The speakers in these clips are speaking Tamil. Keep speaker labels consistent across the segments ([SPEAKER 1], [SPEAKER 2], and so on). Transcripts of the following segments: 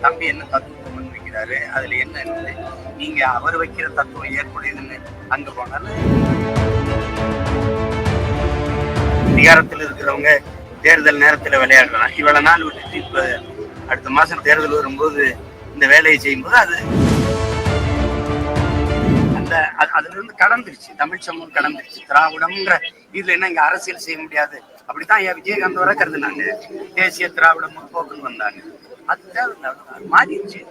[SPEAKER 1] தம்பி என்ன தத்துவம் முன்வைக்கிறாரு அதுல என்ன இருக்குது நீங்க அவர் வைக்கிற தத்துவம் ஏற்புடையதுன்னு அங்க போனால அதிகாரத்தில் இருக்கிறவங்க தேர்தல் நேரத்துல விளையாடலாம். இவ்வளவு நாள் விட்டுட்டு இப்ப அடுத்த மாசம் தேர்தல் வரும்போது இந்த வேலையை செய்யும்போது அது அந்த அது- அதுல இருந்து கடந்துருச்சு. தமிழ் சமூகம் கடந்துருச்சு. திராவிடம்ங்கிற இதுல என்ன இங்க அரசியல் செய்ய முடியாது? அப்படித்தான் ஐயா விஜயகாந்த் வர கருதுனாங்க. தேசிய திராவிட முற்போக்குன்னு வந்தாங்க. அது தேவையில்ல, அது மாறிடுச்சு.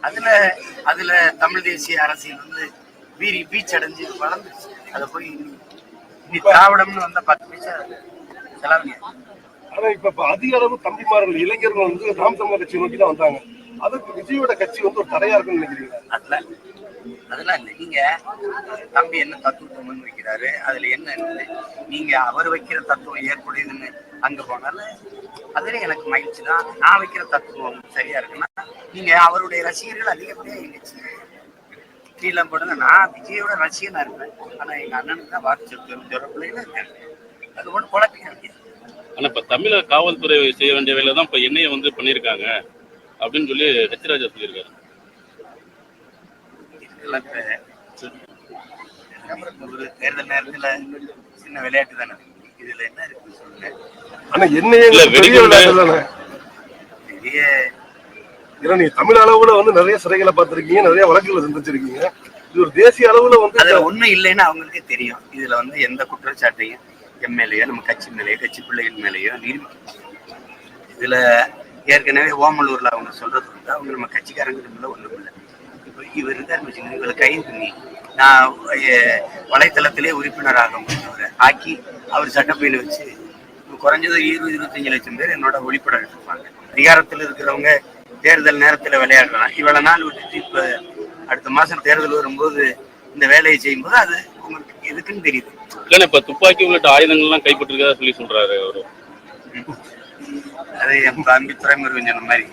[SPEAKER 1] அதுல அதுல தமிழ் தேசிய அரசியல் வந்து வீரி பீச் அடைஞ்சு வளர்ந்துருச்சு. அதை போய் இனி- திராவிடம்னு வந்தா பத்து பைசா செலவு
[SPEAKER 2] ஆனா இப்ப அதிக அளவு தம்பிமார்கள் இளைஞர்கள் வந்து நாம் தமிழர் கட்சி நோக்கி தான் வந்தாங்க. அதுக்கு விஜயோட கட்சி வந்து ஒரு தடையா இருக்குன்னு நினைக்கிறீங்க
[SPEAKER 1] அதெல்லாம் அதெல்லாம் இல்லை. நீங்க தம்பி என்ன தத்துவத்தை முன்வைக்கிறாரு? அதுல என்ன இருக்குது? நீங்க அவர் வைக்கிற தத்துவம் ஏற்புடையதுன்னு அங்க போனால அதுல எனக்கு மகிழ்ச்சி தான். நான் வைக்கிற தத்துவம் சரியா இருக்குன்னா நீங்க அவருடைய ரசிகர்கள் அதிகப்படியா எங்கச்சு கீழே போடுங்க. நான் விஜயோட ரசிகனா இருப்பேன். ஆனா எங்க அண்ணனுக்கு தான் வாக்கு செலுத்த தொடர்புல இருக்கேன் அது ஒன்று குழப்பிக்க
[SPEAKER 3] ஆனா இப்ப தமிழக காவல்துறை செய்ய வேண்டிய வேலை தான் இப்ப என்னைய வந்து பண்ணிருக்காங்க அப்படின்னு சொல்லி ஹெச்ராஜா சொல்லியிருக்காரு.
[SPEAKER 1] தேர்தல் நேரத்துல சின்ன விளையாட்டு தானே? இதுல என்ன இருக்குன்னு சொல்லுங்க.
[SPEAKER 2] ஆனா என்னையே
[SPEAKER 3] இல்ல,
[SPEAKER 2] பெரிய
[SPEAKER 1] பெரிய
[SPEAKER 2] ஏன்னா நீங்க தமிழ் அளவுல வந்து நிறைய சிறைகளை பார்த்திருக்கீங்க நிறைய வழக்குகளை சந்திச்சிருக்கீங்க. இது ஒரு தேசிய அளவுல வந்து
[SPEAKER 1] அதுல ஒண்ணும் இல்லைன்னு அவங்களுக்கே தெரியும். இதுல வந்து எந்த குற்றச்சாட்டையும் எம் மேலேயோ நம்ம கட்சி மேலேயோ கட்சி பிள்ளைகள் மேலேயோ நிரூபிக்க இதுல ஏற்கனவே ஓமலூர்ல அவங்க சொல்றது வந்து அவங்க நம்ம கட்சிக்காரங்களுக்கு ஒண்ணும் இல்லை. இப்போ இவர் இருக்காருன்னு வச்சுக்கோங்க இவரை கைது பண்ணி நான் வலைத்தளத்திலே உறுப்பினராக முடிந்தவரை. ஆக்கி அவர் சட்டப்பையில வச்சு குறைஞ்சது இருபது இருபத்தஞ்சு லட்சம் பேர் என்னோட ஒளிப்படம் எடுத்துப்பாங்க அதிகாரத்தில் இருக்கிறவங்க தேர்தல் நேரத்துல விளையாடலாம். இவ்வளவு நாள் விட்டுட்டு இப்ப அடுத்த மாசம் தேர்தல் வரும்போது இந்த வேலையை செய்யும்போது அது உங்களுக்கு எதுக்குன்னு தெரியுது.
[SPEAKER 3] இல்லைன்னா இப்ப துப்பாக்கி உள்ளிட்ட ஆயுதங்கள்லாம் கைப்பற்றிருக்கதா சொல்லி சொல்றாரு அவரு.
[SPEAKER 1] அது என் தம்பி துறைமுருகன் சொன்ன மாதிரி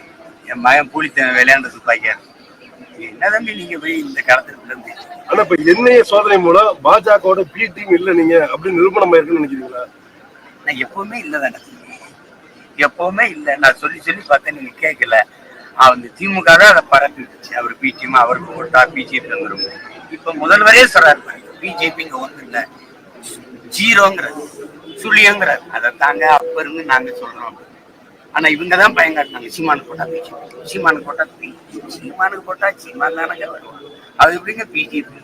[SPEAKER 1] என் மகன் பூலித்தேவன் விளையாண்ட துப்பாக்கியா? என்ன தம்பி நீங்க போய் இந்த காலத்துல இருந்து
[SPEAKER 2] ஆனா இப்ப என்னைய சோதனை மூலம் பாஜகவோட பி டீம் இல்ல நீங்க அப்படின்னு நிரூபணம் இருக்குன்னு நினைக்கிறீங்களா?
[SPEAKER 1] நான் எப்பவுமே இல்லதானே. எப்பவுமே இல்ல. நான் சொல்லி சொல்லி பார்த்தேன் நீங்க கேட்கல. அந்த திமுக தான் அதை பரப்பி விட்டுச்சு அவர் பிடிஎம் அவருக்கு போட்டா பிஜேபி வந்துரும் இப்ப முதல்வரே சொல்றாரு பிஜேபி இங்க ஒண்ணு இல்ல ஜீரோங்கிறது சுழியங்கிறார். அதை தாங்க அப்ப இருந்து நாங்க சொல்றோம். ஆனா இவங்க தான் பயங்காட்டினாங்க. சீமானுக்கு போட்டா பிஜேபி சீமானுக்கு போட்டா பிஜேபி சீமானுக்கு போட்டா சீமான் தானங்க வருவோம் அது எப்படிங்க பிஜேபி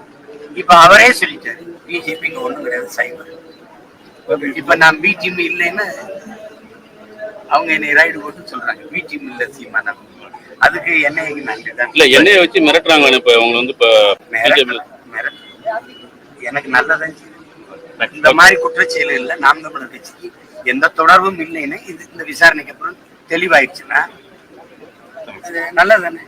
[SPEAKER 1] இப்ப அவரே சொல்லிட்டாரு பிஜேபி இங்க ஒண்ணும் கிடையாது சைபர். இப்ப நான் பி டீம் இல்லைன்னு அவங்க என்னை ரைடு போட்டு சொல்றாங்க. பி டீம் இல்ல சீமான். அதுக்கு என்னைக்கு நன்றி தான்
[SPEAKER 3] இல்ல என்னைய வச்சு மிரட்டுறாங்க இப்ப அவங்க வந்து இப்ப.
[SPEAKER 1] எனக்கு நல்லதான். இந்த மாதிரி குற்றச்செயல் இல்ல நாம் தமிழர் கட்சிக்கு எந்த தொடர்பும் இல்லைன்னு இது இந்த விசாரணைக்கு அப்புறம் தெளிவாயிடுச்சுன்னா அது நல்லதானே